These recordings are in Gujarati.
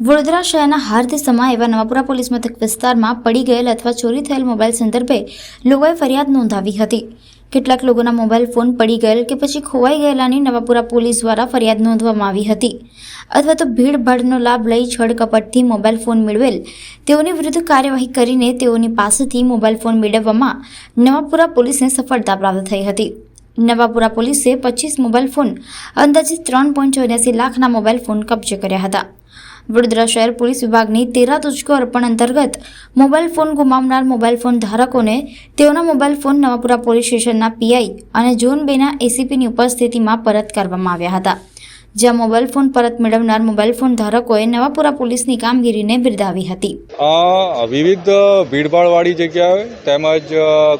વડોદરા શહેરના હાર્દસમા એવા નવાપુરા પોલીસ મથક વિસ્તારમાં પડી ગયેલ અથવા ચોરી થયેલ મોબાઈલ સંદર્ભે લોકોએ ફરિયાદ નોંધાવી હતી. કેટલાક લોકોના મોબાઈલ ફોન પડી ગયેલ કે પછી ખોવાઈ ગયેલાની નવાપુરા પોલીસ દ્વારા ફરિયાદ નોંધવામાં આવી હતી. અથવા તો ભીડભાડનો લાભ લઈ છળકપટથી મોબાઈલ ફોન મેળવેલ. તેઓની વિરુદ્ધ કાર્યવાહી કરીને તેઓની પાસેથી મોબાઈલ ફોન મેળવવામાં નવાપુરા પોલીસને સફળતા પ્રાપ્ત થઈ હતી. નવાપુરા પોલીસે પચીસ મોબાઈલ ફોન અંદાજે ત્રણ પોઈન્ટ ચોર્યાસી લાખના મોબાઈલ ફોન કબજે કર્યા હતા. વડોદરા શહેર પોલીસ વિભાગની તેરા તુજકો અર્પણ અંતર્ગત મોબાઈલ ફોન ગુમાવનાર મોબાઈલ ફોન ધારકોને તેઓના મોબાઈલ ફોન નવાપુરા પોલીસ સ્ટેશનના પીઆઈ અને ઝોન બેના એસીપીની ઉપસ્થિતિમાં પરત કરવામાં આવ્યા હતા. જ્યાં મોબાઈલ ફોન પરત મેળવનાર મોબાઈલ ફોન ધારકોએ નવાપુરા પોલીસની કામગીરીને બિરદાવી હતી. વિવિધ ભીડભાડવાળી જગ્યાએ તેમજ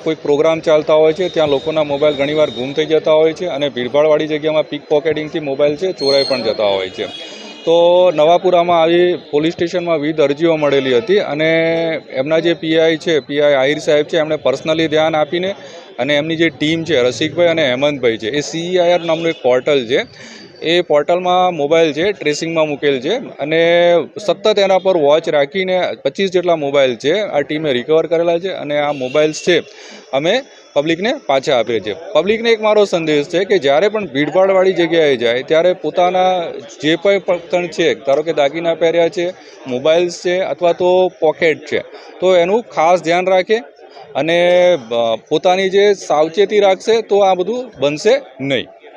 કોઈ પ્રોગ્રામ ચાલતા હોય છે, ત્યાં લોકોના મોબાઈલ ઘણીવાર ગુમ થઈ જતા હોય છે અને ભીડભાડવાળી જગ્યામાં પીક પોકેટિંગથી મોબાઈલ છે, ચોરાઈ પણ જતા હોય છે. તો નવાપુરામાં આવી પોલીસ સ્ટેશનમાં વિવિધ અરજીઓ મળેલી હતી અને એમના જે પીઆઈ છે, પીઆઈ આહિર સાહેબ છે, એમણે પર્સનલી ધ્યાન આપીને અને એમની જે ટીમ છે, રસિકભાઈ અને હેમંતભાઈ છે, એ સીઈઆઈઆર નામનું એક પોર્ટલ છે. એ પોર્ટલમાં મોબાઈલ છે, ટ્રેસિંગમાં મૂકેલ છે અને સતત એના પર વોચ રાખીને પચીસ જેટલા મોબાઈલ છે, આ ટીમે રિકવર કરેલા છે અને આ મોબાઈલ્સ છે, અમે પબ્લિકને પાછા આપીએ છીએ. પબ્લિકને એક મારો સંદેશ છે કે જ્યારે પણ ભીડભાડવાળી જગ્યાએ જાય, ત્યારે પોતાના જે પણ પણ છે, ધારો કે દાગીના પહેર્યા છે, મોબાઈલ્સ છે અથવા તો પોકેટ છે, તો એનું ખાસ ધ્યાન રાખે અને પોતાની જે સાવચેતી રાખશે તો આ બધું બનશે નહીં.